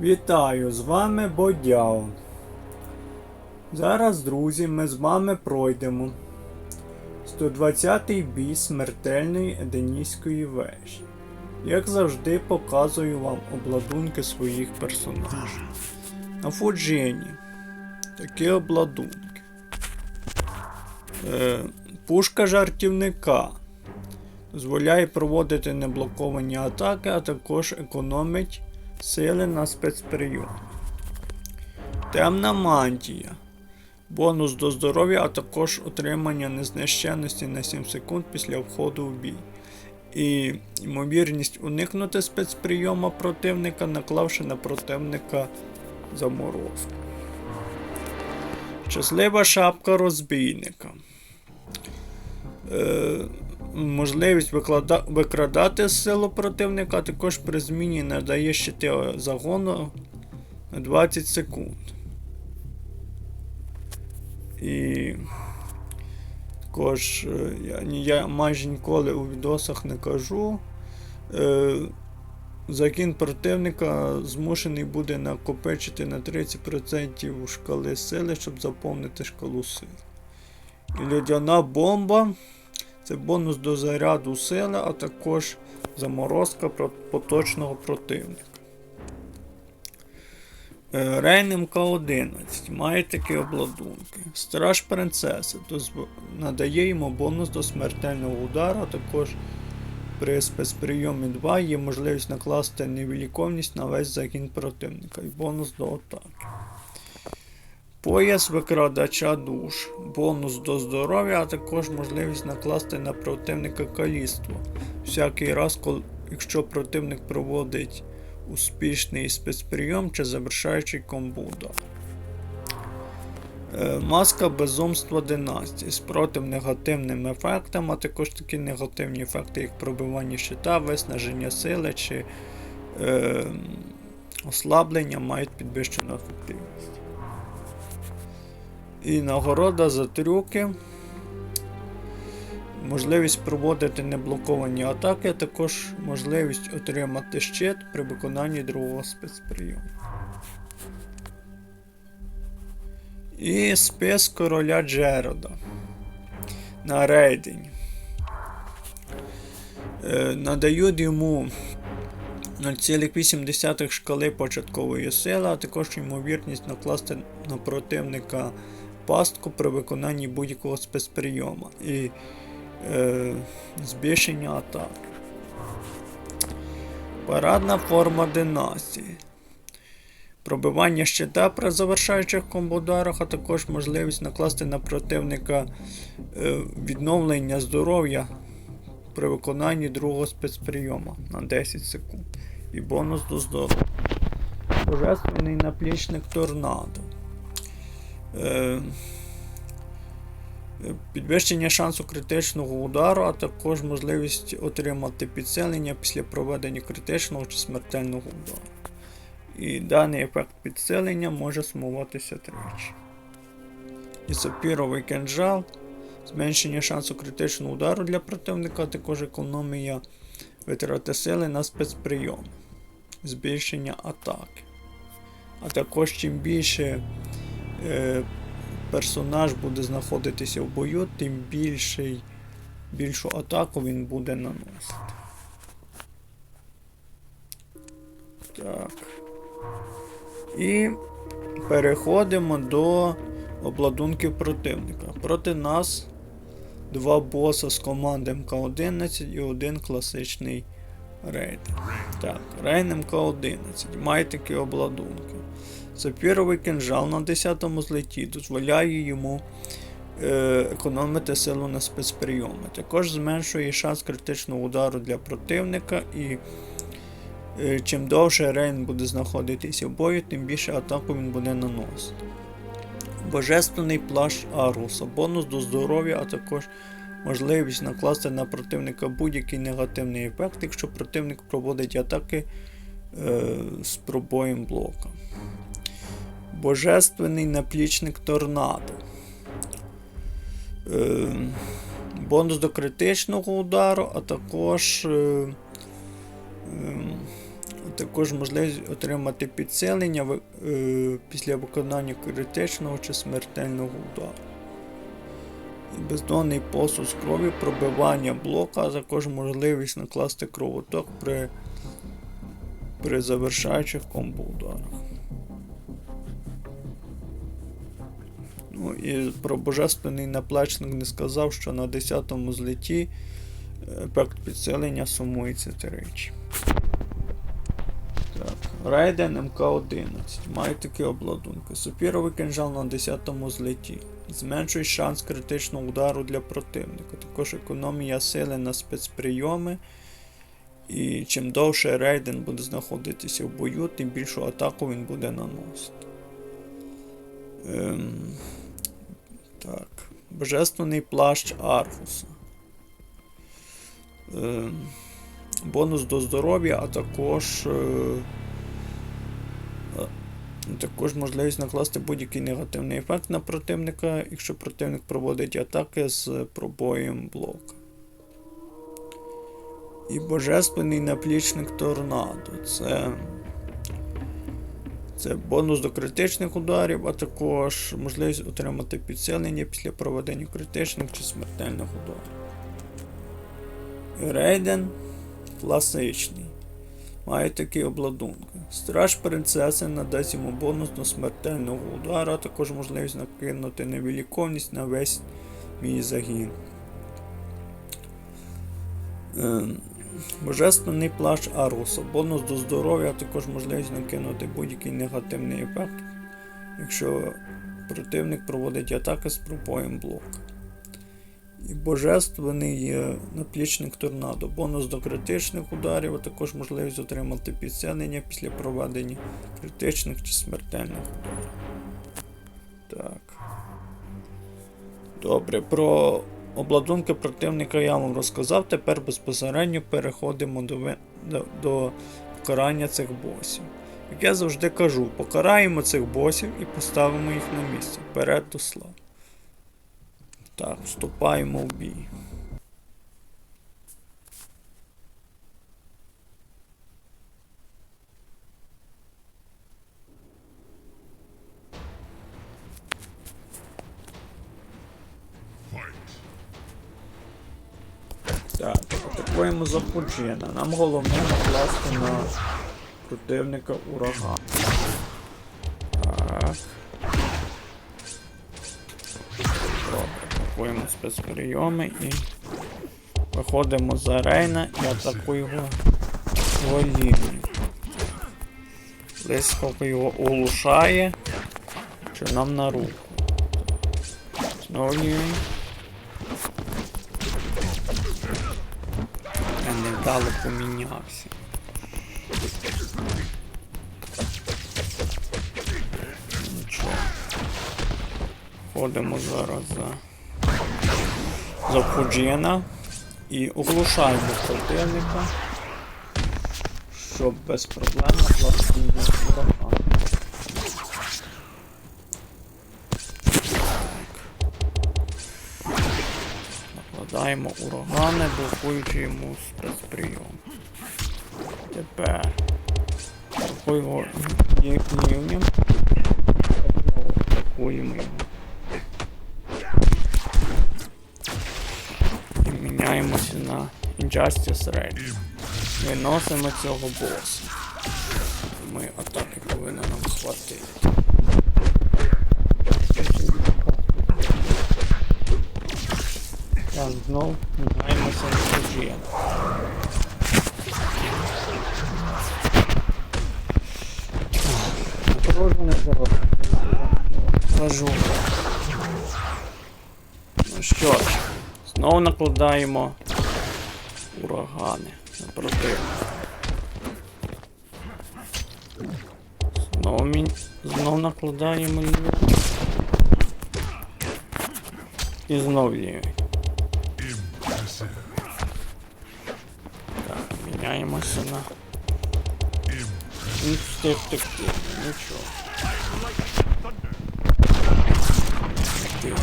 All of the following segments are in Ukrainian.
Вітаю, з вами Бодяо. Зараз, друзі, ми з вами пройдемо 120-й бій смертельної Еденійської вежі. Як завжди, показую вам обладунки своїх персонажів. На Фуджині такі обладунки. Е, пушка жартівника. Дозволяє проводити неблоковані атаки, а також економить сили на спецприйом. Темна мантія. Бонус до здоров'я, а також отримання незнищенності на 7 секунд після входу в бій. І ймовірність уникнути спецприйома противника, наклавши на противника заморозку. Щаслива шапка розбійника. Е, можливість виклада... викрадати силу противника, також при зміні надає щити загону на 20 секунд. І також е, я, я майже ніколи у відосах не кажу. Е, Закін противника змушений буде накопичити на 30% шкали сили, щоб заповнити шкалу сил. І льодяна бомба це бонус до заряду сили, а також заморозка поточного противника. Е, Рейн МК-11 має такі обладунки. Страж принцеси надає йому бонус до смертельного удару, а також при спецприйомі 2 є можливість накласти невіліковність на весь загін противника і бонус до атаки. Пояс викрадача душ, бонус до здоров'я, а також можливість накласти на противника каліство. Всякий раз, коли, якщо противник проводить успішний спецприйом чи завершаючий комбуда. Е, Маска безумства династії спротив негативним ефектам, а також такі негативні ефекти, як пробивання щита, виснаження сили чи е, ослаблення мають підвищену ефективність. І нагорода за трюки. Можливість проводити неблоковані атаки, а також можливість отримати щит при виконанні другого спецприйому. І спис короля Джерода на рейдинг. Е, надають йому 0,8 шкали початкової сили, а також ймовірність накласти на противника пастку при виконанні будь-якого спецприйома і е, збільшення атак. Парадна форма династії. Пробивання щита при завершаючих комбударах, а також можливість накласти на противника е, відновлення здоров'я при виконанні другого спецприйома на 10 секунд. І бонус до здоров'я. Божественний наплічник торнадо. Е, Підвищення шансу критичного удару, а також можливість отримати підсилення після проведення критичного чи смертельного удару. І даний ефект підсилення може сумуватися тричі. І сапіровий кинжал. Зменшення шансу критичного удару для противника, а також економія витрати сили на спецприйом. Збільшення атаки. А також чим більше персонаж буде знаходитися в бою, тим більший, більшу атаку він буде наносити. Так. І переходимо до обладунків противника. Проти нас два боса з команди МК-11 і один класичний рейд. Так, Рейн МК-11 має такі обладунки. Сапіровий кинжал на 10-му злеті дозволяє йому е, економити силу на спецприйоми. Також зменшує шанс критичного удару для противника і е, чим довше Рейн буде знаходитися в бою, тим більше атаку він буде наносити. Божественний плащ Аруса, бонус до здоров'я, а також можливість накласти на противника будь-який негативний ефект, якщо противник проводить атаки е, з пробоєм блока. Божественний наплічник торнадо. Е, бонус до критичного удару, а також е, е, Також можливість отримати підсилення ви- е, після виконання критичного чи смертельного удару. Бездонний посуд крові, пробивання блока, а також можливість накласти кровоток при, при завершаючих комбо ударах. Ну і про божественний наплечник не сказав, що на 10-му злеті ефект підсилення сумується тричі. Так, Райден МК-11. Має такі обладунки. Супіровий кинжал на 10-му злеті. Зменшує шанс критичного удару для противника. Також економія сили на спецприйоми. І чим довше рейден буде знаходитися в бою, тим більшу атаку він буде наносити. Ем, так. Божественний плащ Арфуса. Ем, бонус до здоров'я, а також. Е, е, також можливість накласти будь-який негативний ефект на противника, якщо противник проводить атаки з пробоєм блока. І божественний наплічник торнадо. Це. Це бонус до критичних ударів, а також можливість отримати підсилення після проведення критичних чи смертельних ударів. Рейден класичний. Має такі обладунки. Страж принцеси надасть йому бонус до смертельного удару, а також можливість накинути невіліковність на весь мій загін. Ем, Божественний плащ Аруса. Бонус до здоров'я, також можливість накинути будь-який негативний ефект, якщо противник проводить атаки з пробоєм блока. І божественний наплічник торнадо. Бонус до критичних ударів, а також можливість отримати підсилення після проведення критичних чи смертельних ударів. Так. Добре, про обладунки противника я вам розказав. Тепер безпосередньо переходимо до, до, до покарання цих босів. Як я завжди кажу, покараємо цих босів і поставимо їх на місце. Вперед до слав. Так, вступаємо в бій. Атакуємо. Нам головне накласти на противника ураган. Так. Атакуємо спецприйоми і виходимо за Рейна і атакуємо його лінію. Блискавка його оглушає, що нам на руку. Знову лінію. Я невдало помінявся. Нічого. Ходимо зараз за за Фуджіна і оглушаємо противника, щоб без проблем накласти його Накладаємо урагани, блокуючи йому спецприйом. Тепер блокуємо рівнем. Блокуємо його. І міняємося на Injustice Raid. Виносимо цього боса. Ми атаки повинні нам хватити. Так, знов міняємося на Фуджієн. Напружене зараз. Кажу. Ну що ж, знову накладаємо урагани на противника. Знову, мін... Знов накладаємо лівень. І знов лівень. Так, міняємося на. Він встиг втекти, нічого. Втік.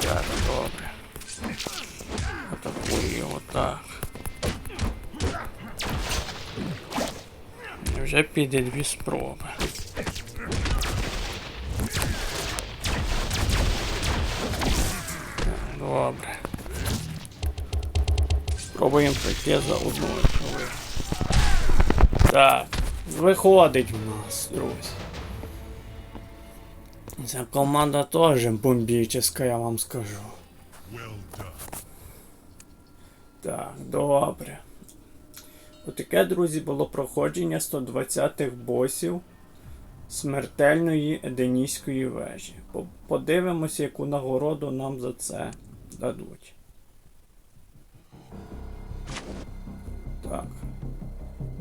Так, добре. Атакую його так. Вже піде дві спроби. Спробуємо пройти за одною хвилиною. Так, виходить в нас, друзі. Ця команда теж бомбічна, я вам скажу. Так, добре. Отаке, друзі, було проходження 120-х босів смертельної Еденійської вежі. Подивимося, яку нагороду нам за це дадуть.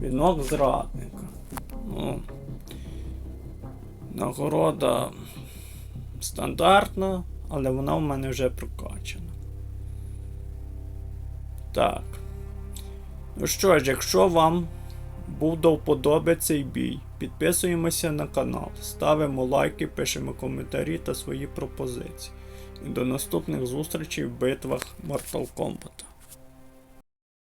Вінок зрадника. Ну. Нагорода стандартна, але вона в мене вже прокачана. Так. Ну що ж, якщо вам був до вподоби цей бій, підписуємося на канал, ставимо лайки, пишемо коментарі та свої пропозиції. І до наступних зустрічей в битвах Mortal Kombat.